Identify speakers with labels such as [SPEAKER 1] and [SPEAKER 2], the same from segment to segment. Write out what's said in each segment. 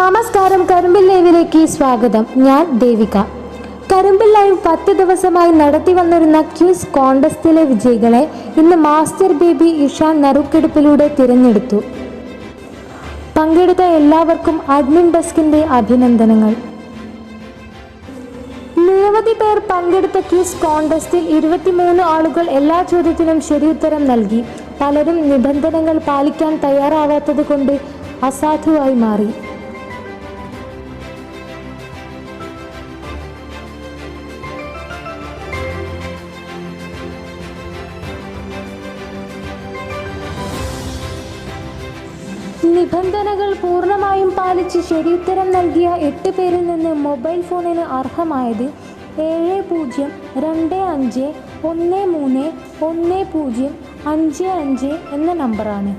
[SPEAKER 1] നമസ്കാരം കരുമ്പിൽ ലൈവിലേക്ക് സ്വാഗതം. ഞാൻ ദേവിക. കരുമ്പിൽ ലൈവ് പത്ത് ദിവസമായി നടത്തി വന്നിരുന്ന ക്യൂസ് കോണ്ടസ്റ്റിലെ വിജയികളെ ഇന്ന് മാസ്റ്റർ ബേബി ഇഷാൻ നറുക്കെടുപ്പിലൂടെ തിരഞ്ഞെടുത്തു. പങ്കെടുത്ത എല്ലാവർക്കും അഡ്മിൻ ഡെസ്കിന്റെ അഭിനന്ദനങ്ങൾ. നിരവധി പേർ പങ്കെടുത്ത ക്യൂസ് കോണ്ടസ്റ്റിൽ ഇരുപത്തിമൂന്ന് ആളുകൾ എല്ലാ ചോദ്യത്തിനും ശരിയുത്തരം നൽകി. പലരും നിബന്ധനകൾ പാലിക്കാൻ തയ്യാറാവാത്തത് കൊണ്ട് അസാധുവായി മാറി. നിബന്ധനകൾ പൂർണമായും പാലിച്ച് ശരിയുത്തരം നൽകിയ എട്ട് പേരിൽ നിന്ന് മൊബൈൽ ഫോണിന് അർഹമായത് ഏഴ് പൂജ്യം രണ്ട് അഞ്ച് ഒന്ന് മൂന്ന് ഒന്ന് പൂജ്യം അഞ്ച് അഞ്ച് എന്ന നമ്പറാണ്.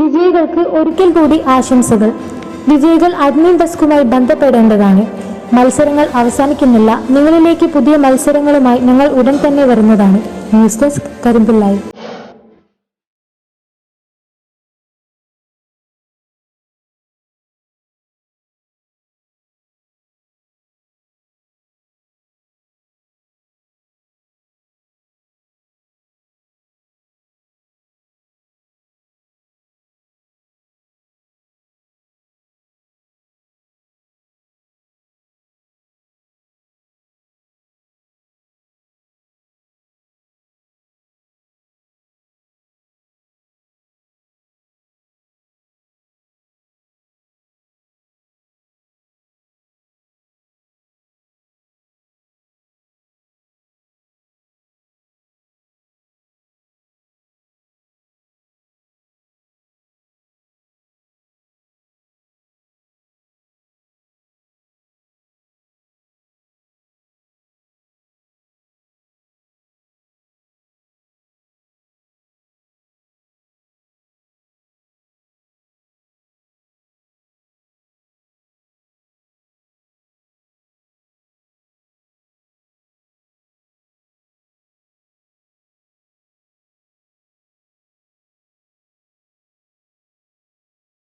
[SPEAKER 1] വിജയികൾക്ക് ഒരിക്കൽ കൂടി ആശംസകൾ. വിജയികൾ അഡ്മിൻ ഡെസ്കുമായി ബന്ധപ്പെടേണ്ടതാണ്. മത്സരങ്ങൾ അവസാനിക്കുന്നില്ല. നിങ്ങളിലേക്ക് പുതിയ മത്സരങ്ങളുമായി ഞങ്ങൾ ഉടൻ തന്നെ വരുന്നതാണ്. News desk കരിമ്പിള്ളായി.